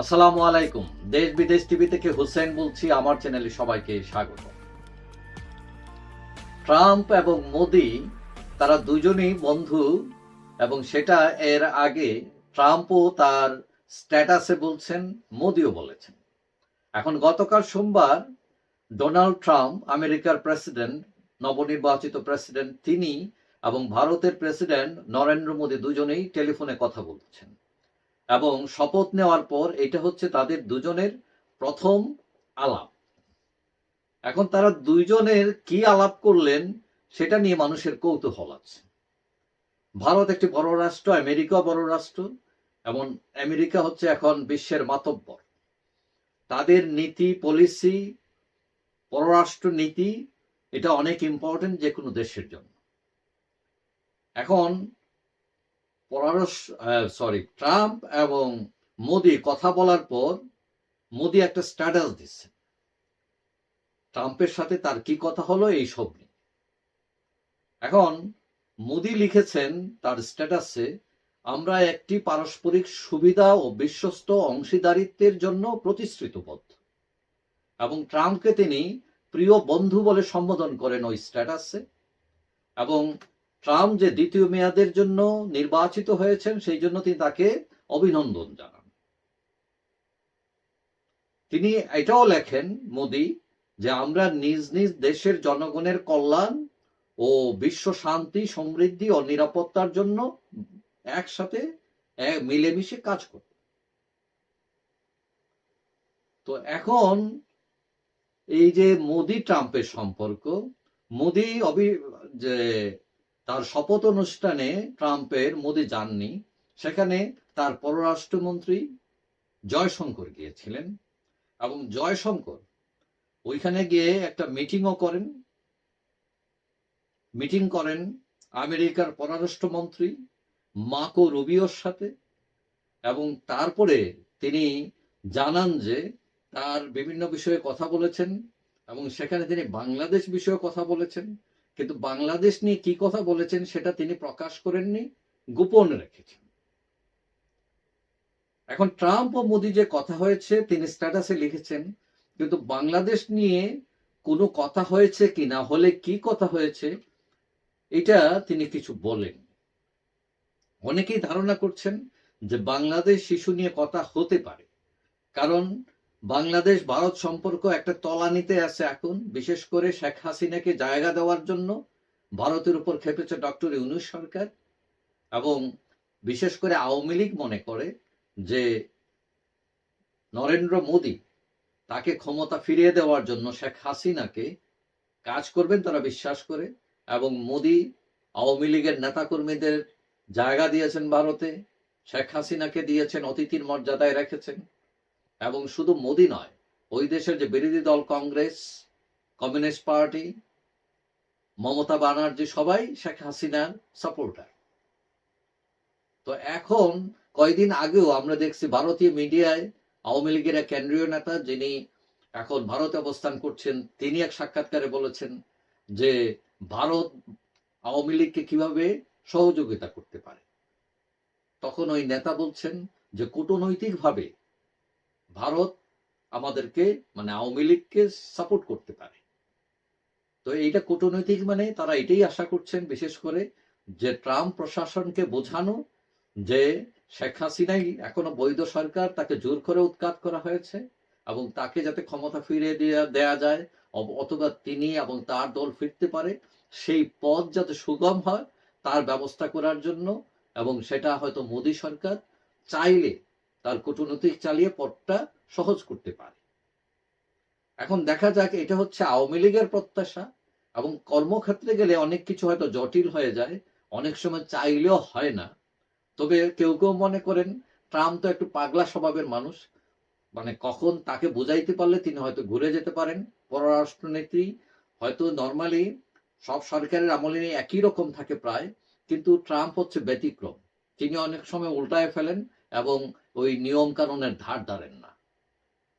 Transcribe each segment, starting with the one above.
আসসালামু আলাইকুম। দেশ বিদেশ টিভি থেকে হুসেন বলছি, আমার চ্যানেলে সবাইকে স্বাগত। ট্রাম্প এবং মোদি, তারা দুজনেই বন্ধু, এবং সেটা এর আগে ট্রাম্পও তার স্ট্যাটাসে বলছেন, মোদিও বলেছেন। এখন গতকাল সোমবার ডোনাল্ড ট্রাম্প, আমেরিকার প্রেসিডেন্ট, নবনির্বাচিত প্রেসিডেন্ট তিনি এবং ভারতের প্রেসিডেন্ট নরেন্দ্র মোদী দুজনেই টেলিফোনে কথা বলছেন। এবং শপথ নেওয়ার পর এটা হচ্ছে তাদের দুজনের প্রথম আলাপ। এখন তারা দুইজনের কি আলাপ করলেন সেটা নিয়ে মানুষের কৌতূহল আছে। ভারত একটি বড় রাষ্ট্র, আমেরিকা বড় রাষ্ট্র, এবং আমেরিকা হচ্ছে এখন বিশ্বের মাতব্বর। তাদের নীতি, পলিসি পররাষ্ট্র নীতি এটা অনেক ইম্পর্টেন্ট যে কোনো দেশের জন্য। এখন সরি ট্রাম্প এবং মোদি কথা বলার পর মোদি একটা স্ট্যাটাস দিচ্ছে। ট্রাম্পের সাথে তার কি কথা হলো এই সব এখন মোদি লিখেছেন তার স্ট্যাটাসে আমরা একটি পারস্পরিক সুবিধা ও বিশ্বস্ত অংশীদারিত্বের জন্য প্রতিশ্রুতিবদ্ধ। এবং ট্রাম্পকে তিনি প্রিয় বন্ধু বলে সম্বোধন করেন ওই স্ট্যাটাসে এবং ট্রাম্প যে দ্বিতীয় মেয়াদের জন্য নির্বাচিত হয়েছেন, সেই জন্য তিনি তাকে অভিনন্দন জানান। তিনি এটাও লেখেন, মোদি, যে আমরা নিজ নিজ দেশের জনগণের কল্যাণ ও বিশ্ব শান্তি, সমৃদ্ধি ও নিরাপত্তার জন্য একসাথে এক- মিলেমিশে কাজ করব। তো এখন এই যে মোদি ট্রাম্পের সম্পর্ক, মোদি অভি যে তার শপথ অনুষ্ঠানে ট্রাম্পের মোদি যাননি। সেখানে তার পররাষ্ট্রমন্ত্রী জয়শঙ্কর গিয়েছিলেন এবং জয়শঙ্কর ওইখানে গিয়ে একটা মিটিংও করেন। মিটিং করেন আমেরিকার পররাষ্ট্রমন্ত্রী মাকো রবিওর সাথে এবং তারপরে তিনি জানান যে তার বিভিন্ন বিষয়ে কথা বলেছেন এবং সেখানে তিনি বাংলাদেশ বিষয়ে কথা বলেছেন। কিন্তু বাংলাদেশ নিয়ে কি কথা বলেছেন সেটা তিনি প্রকাশ করেননি, গোপন রেখেছেন। এখন ট্রাম্প ও মোদী যে কথা হয়েছে তিনি স্ট্যাটাসে লিখেছেন, কিন্তু বাংলাদেশ নিয়ে কোনো কথা হয়েছে কি না, হলে কি কথা হয়েছে, এটা তিনি কিছু বলেন। অনেকেই ধারণা করছেন যে বাংলাদেশ শিশু নিয়ে কথা হতে পারে, কারণ বাংলাদেশ ভারত সম্পর্ক একটা তলানিতে আছে এখন। বিশেষ করে শেখ হাসিনাকে জায়গা দেওয়ার জন্য ভারতের উপর খেপেছে ডক্টর ইউনুস সরকার এবং বিশেষ করে আওয়ামী লীগ মনে করে যে নরেন্দ্র মোদী তাকে ক্ষমতা ফিরিয়ে দেওয়ার জন্য শেখ হাসিনাকে কাজ করবেন তারা বিশ্বাস করে এবং মোদী আওয়ামী লীগের নেতাকর্মীদের জায়গা দিয়েছেন ভারতে, শেখ হাসিনাকে দিয়েছেন, অতিথির মর্যাদায় রেখেছেন। এবং শুধু মোদি নয়, ওই দেশের যে বিরোধী দল Congress, communist party, Mamata Banerjee সবাই শেখ হাসিনার সাপোর্টার তো এখন কয়দিন আগেও আমরা দেখছি ভারতীয় মিডিয়ায় আওয়ামী লীগের এক কেন্দ্রীয় নেতা যিনি এখন ভারতে অবস্থান করছেন, তিনি এক সাক্ষাৎকারে বলেছেন যে ভারত আওয়ামী লীগকে কীভাবে সহযোগিতা করতে পারে। তখন ওই নেতা বলছেন যে কূটনৈতিকভাবে ভারত আমাদেরকে মানে আওয়ামী লীগকে সাপোর্ট করতে পারে। তো এইটা কূটনৈতিক মানে তারা এটাই আশা করছেন বিশেষ করে যে ট্রাম্প প্রশাসনকে বোঝানো যে শেখ হাসিনাই এখনও বৈধ সরকার, তাকে জোর করে উৎখাত করা হয়েছে এবং তাকে যাতে ক্ষমতা দেয়া দেয়া যায় অথবা তিনি এবং তার দল ফিরতে পারে, সেই পথ যাতে সুগম হয়, তার ব্যবস্থা করার জন্য এবং সেটা হয়তো মোদী সরকার চাইলে তার কূটনৈতিক চালিয়ে পথটা সহজ করতে পারে। এখন দেখা যাক, এটা হচ্ছে আওয়ামী লীগের প্রত্যাশা এবং কর্মক্ষেত্রে গেলে অনেক কিছু হয়তো জটিল হয়ে যায়, অনেক সময় চাইলেও হয় না। তবে কেউ কেউ মনে করেন, ট্রাম্প তো একটু পাগলা স্বভাবের মানুষ। মানে কখন তাকে বুঝাইতে পারলে তিনি হয়তো ঘুরে যেতে পারেন। পররাষ্ট্রনীতি হয়তো নর্মালি সব সরকারের আমলে একই রকম থাকে প্রায়, কিন্তু ট্রাম্প হচ্ছে ব্যতিক্রম। তিনি অনেক সময় উল্টায় ফেলেন এবং ওই নিয়ম কানুনের ধার ধারেন না।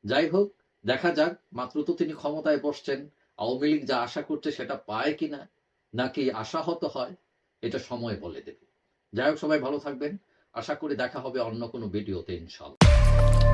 যাই হোক, দেখা যাক, মাত্র তো তিনি ক্ষমতায় বসছেন, আওয়ামী লীগ যা আশা করছে সেটা পায় কিনা, নাকি আশাহত হয়, এটা সময় বলে দেবে। যাই হোক, সবাই ভালো থাকবেন। আশা করি দেখা হবে অন্য কোনো ভিডিওতে, ইনশাল্লাহ।